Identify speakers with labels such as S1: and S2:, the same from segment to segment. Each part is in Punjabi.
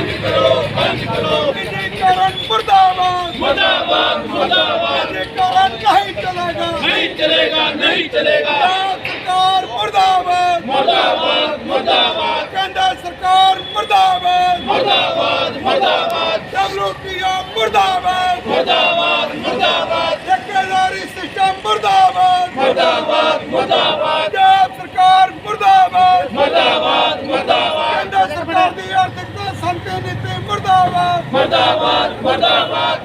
S1: ਬੰਦ ਕਰੋ ਬੰਦ ਕਰੋ।
S2: ਵਿਜੀਕਰਨ ਮੁਰਦਾਬਾਦ।
S1: ਮੁਰਦਾਬਾਦ ਮੁਰਦਾਬਾਦ।
S2: ਵਿਜੀਕਰਨ ਨਹੀਂ ਚਲੇਗਾ।
S1: ਨਹੀਂ ਚਲੇਗਾ ਨਹੀਂ ਚਲੇਗਾ।
S2: ਸਰਕਾਰ ਮੁਰਦਾਬਾਦ।
S1: ਮੁਰਦਾਬਾਦ ਮੁਰਦਾਬਾਦ।
S2: ਕੇਂਦਰ ਸਰਕਾਰ ਮੁਰਦਾਬਾਦ।
S1: ਮੁਰਦਾਬਾਦ ਮੁਰਦਾਬਾਦ।
S2: ਡਬਲਯੂਪੀਓ ਮੁਰਦਾਬਾਦ।
S1: ਮੁਰਦਾਬਾਦ ਮੁਰਦਾਬਾਦ।
S2: ਠੇਕੇਦਾਰੀ ਸਿਸਟਮ ਮੁਰਦਾਬਾਦ।
S1: ਮੁਰਦਾਬਾਦ ਮੁਰਦਾਬਾਦ
S2: ਪੰਜਾਬ ਸਰਕਾਰ ਮੁਰਦਾਬਾਦ
S1: ਮੁਰਦਾਬਾਦ ਮੁਰਦਾਬਾਦ
S2: ਕੇਂਦਰ ਸਰਕਾਰ ਦੀ ਆਰਥਿਕਤਾ ਸੰਤੇ ਨੀਤੀ ਮੁਰਦਾਬਾਦ
S1: ਮੁਰਦਾਬਾਦ।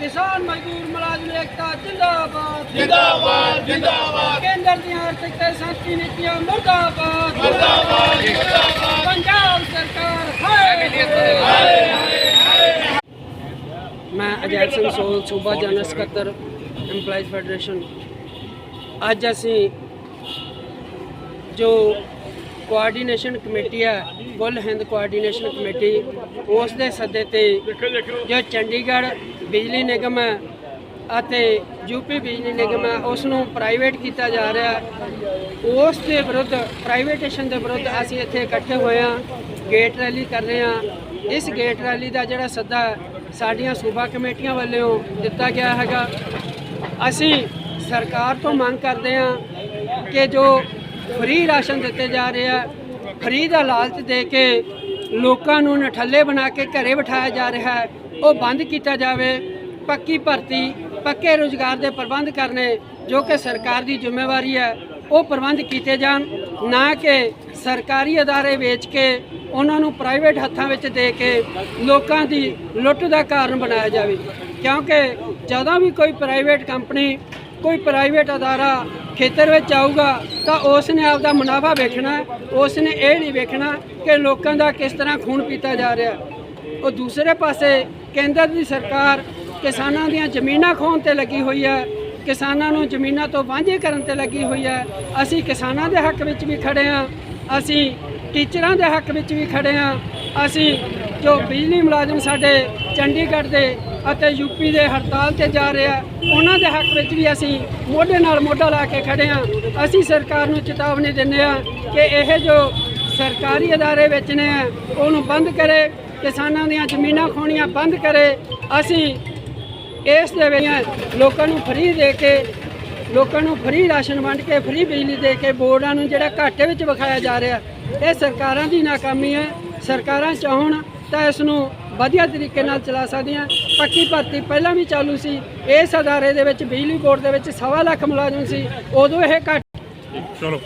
S3: ਕਿਸਾਨ ਮਜ਼ਦੂਰ ਮੁਲਾਜ਼ਮ ਏਕਤਾ ਜਿੰਦਾਬਾਦ।
S1: ਜਿੰਦਾਬਾਦ ਜਿੰਦਾਬਾਦ।
S3: ਕੇਂਦਰ ਦੀਆਂ ਆਰਥਿਕ ਤੇ ਸੰਸਦੀ ਨੀਤੀਆਂ ਮੁਰਦਾਬਾਦ।
S1: ਮੁਰਦਾਬਾਦ ਮੁਰਦਾਬਾਦ।
S3: ਪੰਜਾਬ ਸਰਕਾਰ ਹਾਏ ਮੈਂ ਅਜੈ ਸਿੰਘ ਸੋਲ ਸੂਬਾ ਜਨਰਲ ਸਕੱਤਰ EMPLOYEES ਫੈਡਰੇਸ਼ਨ ਅੱਜ ਅਸੀਂ ਜੋ ਕੋਆਰਡੀਨੇਸ਼ਨ ਕਮੇਟੀ ਹੈ ਕੁੱਲ ਹਿੰਦ ਕੋਆਰਡੀਨੇਸ਼ਨ ਕਮੇਟੀ ਉਸ ਦੇ ਸੱਦੇ ਤੇ ਜੋ ਚੰਡੀਗੜ੍ਹ ਬਿਜਲੀ ਨਿਗਮ ਹੈ ਅਤੇ ਯੂਪੀ ਬਿਜਲੀ ਨਿਗਮ ਹੈ ਉਸ ਨੂੰ ਪ੍ਰਾਈਵੇਟ ਕੀਤਾ ਜਾ ਰਿਹਾ ਉਸ ਦੇ ਵਿਰੁੱਧ ਪ੍ਰਾਈਵੇਟੇਸ਼ਨ ਦੇ ਵਿਰੁੱਧ ਅਸੀਂ ਇੱਥੇ ਇਕੱਠੇ ਹੋਏ ਹਾਂ ਗੇਟ ਰੈਲੀ ਕਰ ਰਹੇ ਹਾਂ। ਇਸ ਗੇਟ ਰੈਲੀ ਦਾ ਜਿਹੜਾ ਸੱਦਾ ਸਾਡੀਆਂ ਸੂਬਾ ਕਮੇਟੀਆਂ ਵੱਲੋਂ ਦਿੱਤਾ ਗਿਆ ਹੈਗਾ। ਅਸੀਂ ਸਰਕਾਰ ਤੋਂ ਮੰਗ ਕਰਦੇ ਹਾਂ ਕਿ ਜੋ ਫ੍ਰੀ ਰਾਸ਼ਨ ਦਿੱਤੇ ਜਾ ਰਹੇ ਆ। ਫ੍ਰੀ ਦਾ ਲਾਲਚ ਦੇ ਕੇ ਲੋਕਾਂ ਨੂੰ ਨਠੱਲੇ ਬਣਾ ਕੇ ਘਰੇ ਬਿਠਾਇਆ ਜਾ ਰਿਹਾ ਹੈ। ਉਹ ਬੰਦ ਕੀਤਾ ਜਾਵੇ, ਪੱਕੀ ਭਰਤੀ, ਪੱਕੇ ਰੋਜ਼ਗਾਰ ਦੇ ਪ੍ਰਬੰਧ ਕਰਨੇ ਜੋ ਕਿ ਸਰਕਾਰ ਦੀ ਜ਼ਿੰਮੇਵਾਰੀ ਹੈ, ਉਹ ਪ੍ਰਬੰਧ ਕੀਤੇ ਜਾਣ, ਨਾ ਕਿ ਸਰਕਾਰੀ ਅਦਾਰੇ ਵੇਚ ਕੇ ਉਹਨਾਂ ਨੂੰ ਪ੍ਰਾਈਵੇਟ ਹੱਥਾਂ ਵਿੱਚ ਦੇ ਕੇ ਲੋਕਾਂ ਦੀ ਲੁੱਟ ਦਾ ਕਾਰਨ ਬਣਾਇਆ ਜਾਵੇ। ਕਿਉਂਕਿ ਜਦੋਂ ਵੀ ਕੋਈ ਪ੍ਰਾਈਵੇਟ ਕੰਪਨੀ, ਕੋਈ ਪ੍ਰਾਈਵੇਟ ਅਦਾਰਾ ਖੇਤਰ ਵਿੱਚ ਆਊਗਾ ਤਾਂ ਉਸ ਨੇ ਆਪਦਾ ਮੁਨਾਫਾ ਵੇਖਣਾ ਉਸ ਨੇ ਇਹ ਨਹੀਂ ਵੇਖਣਾ ਕਿ ਲੋਕਾਂ ਦਾ ਕਿਸ ਤਰ੍ਹਾਂ ਖੂਨ ਪੀਤਾ ਜਾ ਰਿਹਾ ਉਹ ਦੂਸਰੇ ਪਾਸੇ ਕੇਂਦਰ ਦੀ ਸਰਕਾਰ ਕਿਸਾਨਾਂ ਦੀਆਂ ਜ਼ਮੀਨਾਂ ਖੋਹਣ ਤੇ ਲੱਗੀ ਹੋਈ ਹੈ। ਕਿਸਾਨਾਂ ਨੂੰ ਜ਼ਮੀਨਾਂ ਤੋਂ ਵਾਂਝੇ ਕਰਨ ਤੇ ਲੱਗੀ ਹੋਈ ਹੈ। ਅਸੀਂ ਕਿਸਾਨਾਂ ਦੇ ਹੱਕ ਵਿੱਚ ਵੀ ਖੜੇ ਹਾਂ। ਅਸੀਂ ਟੀਚਰਾਂ ਦੇ ਹੱਕ ਵਿੱਚ ਵੀ ਖੜੇ ਹਾਂ। ਅਸੀਂ ਜੋ ਬਿਜਲੀ ਮੁਲਾਜ਼ਮ ਸਾਡੇ ਚੰਡੀਗੜ੍ਹ ਦੇ ਅਤੇ ਯੂਪੀ ਦੇ ਹੜਤਾਲ ਤੇ ਜਾ ਰਿਹਾ ਉਹਨਾਂ ਦੇ ਹੱਕ ਵਿੱਚ ਵੀ ਅਸੀਂ ਮੋਢੇ ਨਾਲ ਮੋਢਾ ਲਾ ਕੇ ਖੜੇ ਹਾਂ। ਅਸੀਂ ਸਰਕਾਰ ਨੂੰ ਚੇਤਾਵਨੀ ਦਿੰਦੇ ਹਾਂ ਕਿ ਇਹ ਜੋ ਸਰਕਾਰੀ ਅਦਾਰੇ ਵੇਚਣੇ ਆ, ਉਹਨੂੰ ਬੰਦ ਕਰੇ, ਕਿਸਾਨਾਂ ਦੀਆਂ ਜ਼ਮੀਨਾਂ ਖੋਣੀਆਂ ਬੰਦ ਕਰੇ। ਅਸੀਂ ਇਸ ਦੇ ਵਿੱਚ ਲੋਕਾਂ ਨੂੰ ਫਰੀ ਦੇ ਕੇ, ਲੋਕਾਂ ਨੂੰ ਫਰੀ ਰਾਸ਼ਨ ਵੰਡ ਕੇ ਫਰੀ ਬਿਜਲੀ ਦੇ ਕੇ ਬੋਰਡਾਂ ਨੂੰ ਜਿਹੜਾ ਘਾਟੇ ਵਿੱਚ ਵਿਖਾਇਆ ਜਾ ਰਿਹਾ, ਇਹ ਸਰਕਾਰਾਂ ਦੀ ਨਾਕਾਮੀ ਹੈ। ਸਰਕਾਰਾਂ ਚਾਹਣ ਤਾਂ ਇਸ ਨੂੰ ਵਧੀਆ ਤਰੀਕੇ ਨਾਲ ਚਲਾ ਸਕਦੇ ਹਾਂ। ਪੱਕੀ ਭਰਤੀ ਪਹਿਲਾਂ ਵੀ ਚਾਲੂ ਸੀ। ਇਸ ਅਦਾਰੇ ਦੇ ਵਿੱਚ ਬਿਜਲੀ ਬੋਰਡ ਦੇ ਵਿੱਚ ਸਵਾ ਲੱਖ ਮੁਲਾਜ਼ਮ ਸੀ। ਉਦੋਂ ਇਹ ਘੱਟ
S4: ਚਲੋ।